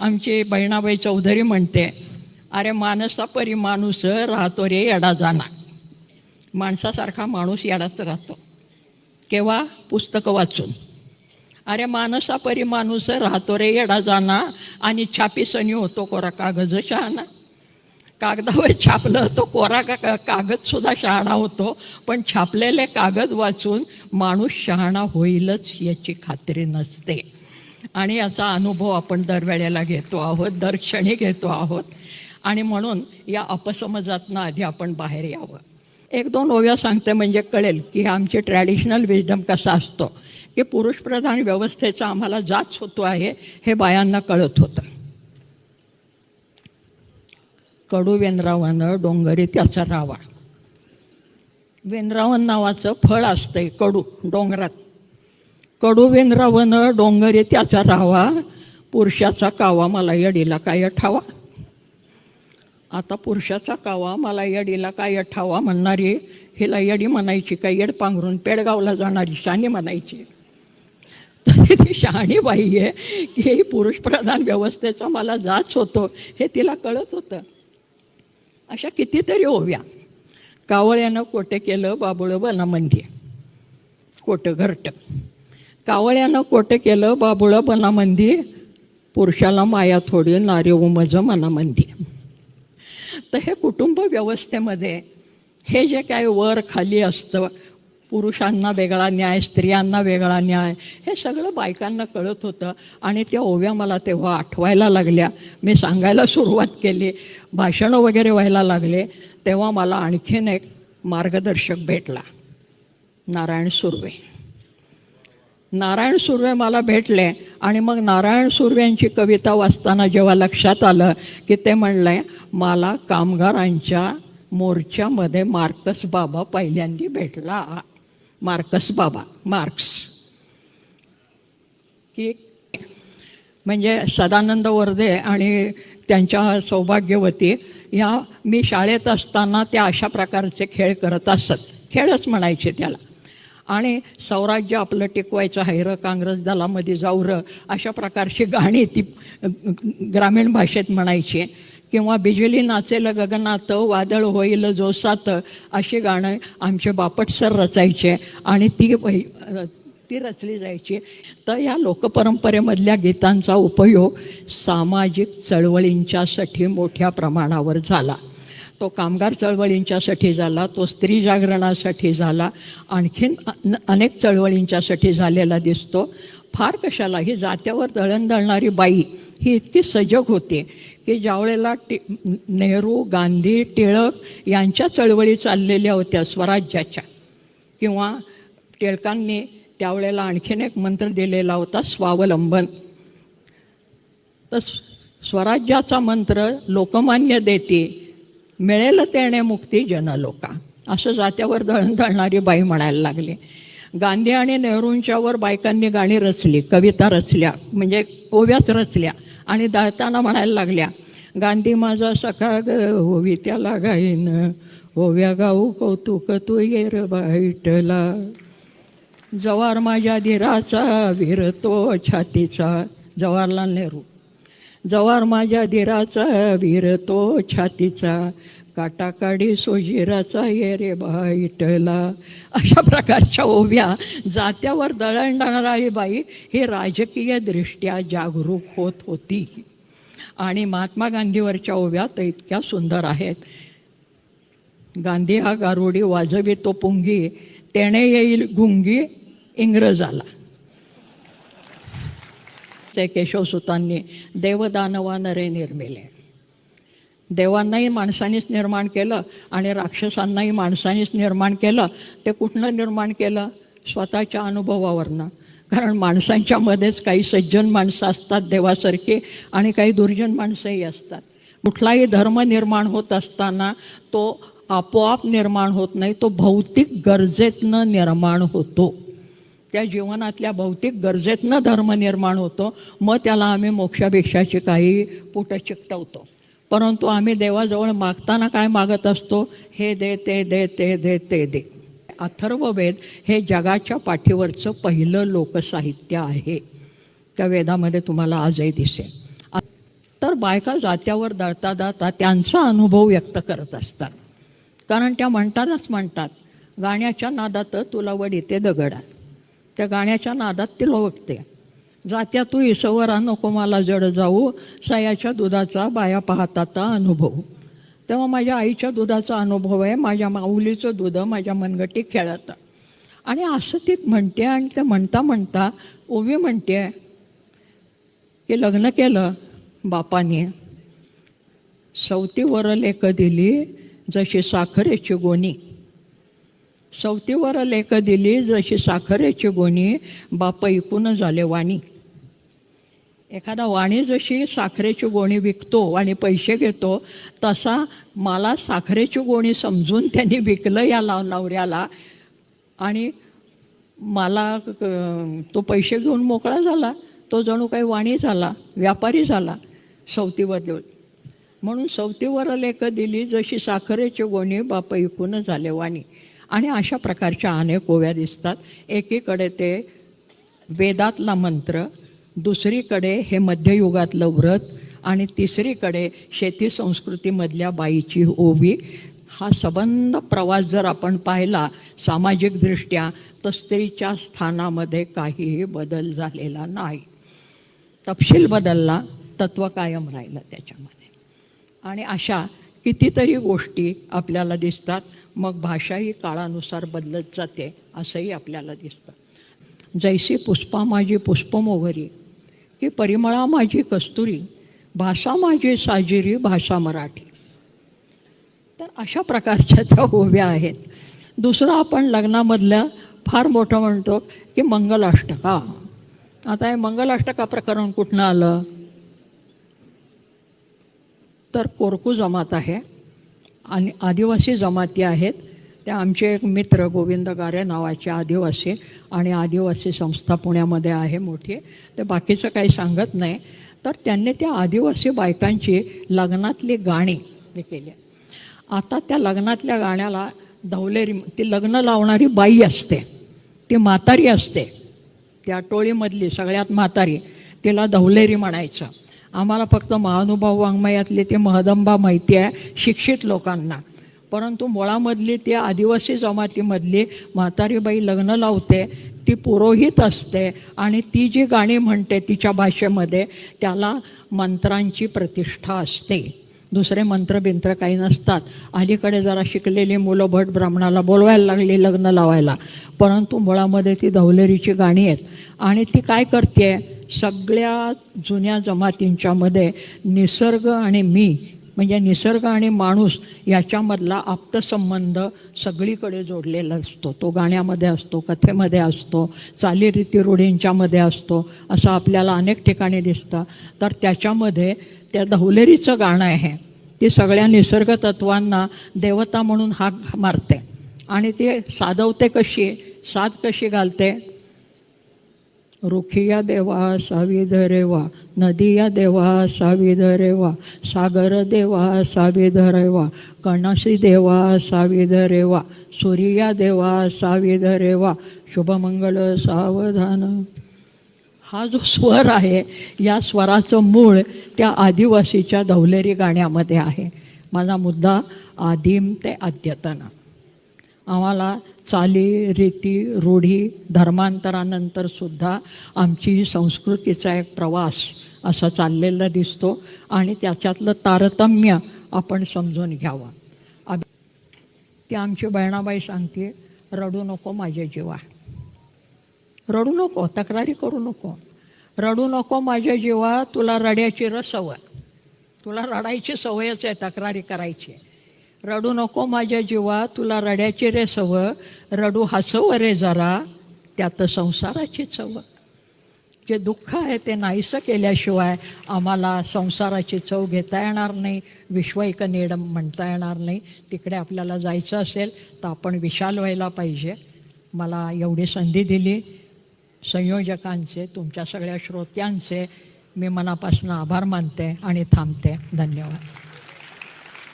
आमची बहिणाबाई चौधरी म्हणते अरे माणसा परी माणूस राहतो रे येडा जाना. माणसासारखा माणूस येडाच राहतो. केव्हा? पुस्तकं वाचून. अरे माणसा परी माणूस राहतो रे येडा जाना आणि छापी सनी होतो कोरा कागज शहाणा. कागदावर छापलं तो कोरा का का- शहाणा होतो पण छापलेले कागद वाचून माणूस शहाणा होईलच याची खात्री नसते. आणि याचा अनुभव आपण दरवेळेला घेतो आहोत दर क्षणी घेतो आहोत. आणि म्हणून या अपसमजातनं आधी आपण बाहेर यावं. एक दोन ओव्या सांगते म्हणजे कळेल की आमची ट्रॅडिशनल विजडम कसा असतो की पुरुषप्रधान व्यवस्थेचा आम्हाला जाच होतो आहे हे बायांना कळत होतं. कडू वेनरावानं डोंगरी त्याचा रावा वेनरावन नावाचं फळ असतंय कडू डोंगरात. कडू डोंगर आहे त्याचा राहावा. पुरुषाचा कावा मला यडीला काय ठावा आता पुरुषाचा कावा मला यडीला काय ठावा म्हणणारी? हिला यडी म्हणायची काय येड पांघरून पेडगावला जाणारी शानी म्हणायची. तर ती शहाणी बाई आहे की पुरुष प्रधान व्यवस्थेचा मला जाच होतो हे तिला कळत होतं. अशा कितीतरी ओव्या. कावळ्यानं कोटे केलं बाबुळं बनामंदी कोटं घरटं. कावळ्यानं कोटे केलं बाबुळं बनामंदी पुरुषाला माया थोडी नारी उमज मनामंदी. तर हे कुटुंब व्यवस्थेमध्ये हे जे काय वर खाली असतं पुरुषांना वेगळा न्याय स्त्रियांना वेगळा न्याय हे सगळं बायकांना कळत होतं. आणि त्या ओव्या मला तेव्हा आठवायला लागल्या. मी सांगायला सुरुवात केली. भाषणं वगैरे व्हायला लागले. तेव्हा मला आणखीन एक मार्गदर्शक भेटला. नारायण सुर्वे. नारायण सुर्वे मला भेटले आणि मग नारायण सुर्व्यांची कविता वाचताना जेव्हा लक्षात आलं की ते म्हणलंय मला कामगारांच्या मोर्चामध्ये मार्कस बाबा पहिल्यांदी भेटला. मार्कस बाबा मार्क्स. की म्हणजे सदानंद वर्दे आणि त्यांच्या सौभाग्यवती या मी शाळेत असताना त्या अशा प्रकारचे खेळ करत असत. खेळच म्हणायचे त्याला. आणि स्वराज्य आपलं टिकवायचं हैर काँग्रेस दलामध्ये जाऊ र अशा प्रकारची गाणी ती ग्रामीण भाषेत म्हणायची. किंवा बिजली नाचेल गगनात वादळ होईल जोसात अशी गाणं आमचे बापट सर रचायचे आणि ती वही- ती रचली जायची. तर या लोकपरंपरेमधल्या गीतांचा उपयोग सामाजिक चळवळींच्यासाठी मोठ्या प्रमाणावर झाला. तो कामगार चळवळींच्यासाठी झाला तो स्त्री जागरणासाठी झाला आणखीन अनेक चळवळींच्यासाठी झालेला दिसतो. फार कशाला ही जात्यावर दळण दळणारी बाई ही इतकी सजग होती की ज्यावेळेला टी नेहरू गांधी टिळक यांच्या चळवळी चाललेल्या होत्या स्वराज्याच्या किंवा टिळकांनी त्यावेळेला आणखीन एक मंत्र दिलेला होता स्वावलंबन. तर स्वराज्याचा मंत्र लोकमान्य देते मिळेल तेणे मुक्ती जनलोका. असं जात्यावर दळण दळणारी बाई म्हणायला लागली. गांधी आणि नेहरूंच्यावर बायकांनी गाणी रचली कविता रचल्या म्हणजे ओव्याच रचल्या आणि दळताना म्हणायला लागल्या गांधी माझा सखा ग ओवी त्याला गाईन ओव्या गाऊ कौतुक तू येर बाईटला जवार माझ्या धीराचा वीरतो छातीचा. जवाहरलाल नेहरू. जवार माझ्या धीराचा वीरतो छातीचा. काटाकाडी सोजिराचा ये रे बाईटला अशा प्रकारच्या ओव्या जात्यावर दळणणारी बाई. ही राजकीय दृष्ट्या जागरूक होत होती. आणि महात्मा गांधीवरच्या ओव्या तर इतक्या सुंदर आहेत. गांधी हा गारुडी वाजवी तो पुंगी. तेणे येईल गुंगी इंग्रजाला. ते केशवसुतांनी देवदानवा नरे निर्मिले. देवांनाही माणसानीच निर्माण केलं आणि राक्षसांनाही माणसानीच निर्माण केलं. ते कुठनं निर्माण केलं? स्वतःच्या अनुभवावरनं. कारण माणसांच्यामध्येच काही सज्जन माणसं असतात देवासारखी आणि काही दुर्जन माणसंही असतात. कुठलाही धर्म निर्माण होत असताना तो आपोआप निर्माण होत नाही तो भौतिक गरजेतनं निर्माण होतो. त्या जीवनातल्या भौतिक गरजेतनं धर्म निर्माण होतो मग त्याला आम्ही मोक्षापेक्षाची काही पुटं चिकटवतो. परंतु आम्ही देवाजवळ मागताना काय मागत असतो? हे दे ते दे ते दे ते दे. अथर्ववेद हे जगाच्या पाठीवरचं पहिलं लोकसाहित्य आहे. त्या वेदामध्ये तुम्हाला आजही दिसेल. तर बायका जात्यावर दळता दळता त्यांचा अनुभव व्यक्त करत असतात. कारण त्या म्हणतानाच म्हणतात गाण्याच्या नादात तुला वडीते दगडा त्या गाण्याच्या नादात ती लोकते जात्या तू इसवरा नको मला जड जाऊ. सयाच्या दुधाचा बाया पाहताचा अनुभव. तेव्हा माझ्या आईच्या दुधाचा अनुभव आहे. माझ्या माऊलीचं दूध माझ्या मनगटी खेळत. आणि असं ती म्हणते आणि ते म्हणता म्हणता ओवी म्हणते की लग्न केलं बापाने. सवतीवर लेख दिली जशी साखरेची गोणी. सवतीवर लेख दिली जशी साखरेची गोणी बाप ऐकून झाले वाणी. एखादा वाणी जशी साखरेची गोणी विकतो आणि पैसे घेतो तसा मला साखरेची गोणी समजून त्यांनी विकलं या लाव नवऱ्याला. आणि मला तो पैसे घेऊन मोकळा झाला. तो जणू काही वाणी झाला व्यापारी झाला सवतीवर देऊन म्हणून सवतीवर लेख दिली जशी साखरेची गोणी बाप ऐकून झाले वाणी. आणि अशा प्रकारच्या अनेक ओव्या दिसतात. एकीकडे ते वेदातला मंत्र दुसरीकडे हे मध्ययुगातलं व्रत आणि तिसरीकडे शेती संस्कृतीमधल्या बाईची ओवी. हा सबंध प्रवास जर आपण पाहिला सामाजिकदृष्ट्या तर स्त्रीच्या स्थानामध्ये काहीही बदल झालेला नाही. तपशील बदलला तत्व कायम राहिलं त्याच्यामध्ये. आणि अशा कितीतरी गोष्टी आपल्याला दिसतात. मग भाषाही काळानुसार बदलत जाते असंही आपल्याला दिसतं. जैसी पुष्पा माझी पुष्पमोगरी की परिमळा माझी कस्तुरी भाषा माझी साजिरी भाषा मराठी. तर अशा प्रकारच्या त्या ओव्या आहेत. दुसरं आपण लग्नामधल्या फार मोठं म्हणतो की मंगलाष्टका. आता हे मंगलाष्टका प्रकरण कुठनं आलं? तर कोरकू जमात आहे. आणि आदिवासी जमाती आहेत. त्या आमचे एक मित्र गोविंद गारे नावाचे आदिवासी आणि आदिवासी संस्था पुण्यामध्ये आहे मोठी. ते बाकीचं काही सांगत नाही. तर त्यांनी त्या आदिवासी बायकांची लग्नातली गाणी हे केली. आता त्या लग्नातल्या गाण्याला धवलेरी ती लग्न लावणारी बाई असते. ती म्हातारी असते. त्या टोळीमधली सगळ्यात म्हातारी तिला धवलेरी म्हणायचं. आम्हाला फक्त महानुभाव वाङ्मयातली ती महदंबा माहिती आहे शिक्षित लोकांना. परंतु मुळामधली ती आदिवासी जमातीमधली म्हातारीबाई लग्न लावते ती पुरोहित असते आणि ती जी गाणी म्हणते तिच्या भाषेमध्ये त्याला मंत्रांची प्रतिष्ठा असते. दुसरे मंत्र बिंत्र काही नसतात. अलीकडे जरा शिकलेली मुलं भट ब्राह्मणाला बोलवायला लागली लग्न लावायला. परंतु मुळामध्ये ती धवलेरीची गाणी आहेत. आणि ती काय करते? सगळ्या जुन्या जमातींच्यामध्ये निसर्ग आणि मी म्हणजे निसर्ग आणि माणूस याच्यामधला आप्तसंबंध सगळीकडे जोडलेला असतो. तो गाण्यामध्ये असतो कथेमध्ये असतो चालीरीती रूढींच्यामध्ये असतो असं आपल्याला अनेक ठिकाणी दिसतं. तर त्याच्यामध्ये त्या धवलेरीचं गाणं आहे. ती सगळ्या निसर्ग तत्वांना देवता म्हणून हाक मारते. आणि ती साधवते कशी? साथ कशी घालते? रुखिया देवा साविध रेवा नदिया देवा साविध रेवा सागर देवा साविध रेवा कणसी देवा साविध रेवा सूर्या देवा साविध रेवा शुभमंगल सावधान. हा जो स्वर आहे या स्वराचं मूळ त्या आदिवासीच्या धवलेरी गाण्यामध्ये आहे. माझा मुद्दा आदिम ते अद्यतन. आम्हाला चाली रीती रूढी धर्मांतरानंतर सुद्धा आमची ही संस्कृतीचा एक प्रवास असा चाललेला दिसतो आणि त्याच्यातलं तारतम्य आपण समजून घ्यावं. अभि ती आमची बहिणाबाई सांगते रडू नको माझ्या जीवा. रडू नको तक्रारी करू नको. रडू नको माझ्या जीवा तुला रड्याची रसवय तुला रडायची सवयच आहे तक्रारी करायची. रडू नको माझ्या जीवा तुला रड्याची रे सव रडू हसव रे जरा त्यात संसाराची चव. जे दुःख आहे ते नाहीसं केल्याशिवाय आम्हाला संसाराची चव घेता येणार नाही. विश्वैक नेडम म्हणता येणार नाही. तिकडे आपल्याला जायचं असेल तर आपण विशाल व्हायला पाहिजे. मला एवढी संधी दिली. संयोजकांचे तुमच्या सगळ्या श्रोत्यांचे मी मनापासून आभार मानते आणि थांबते. धन्यवाद.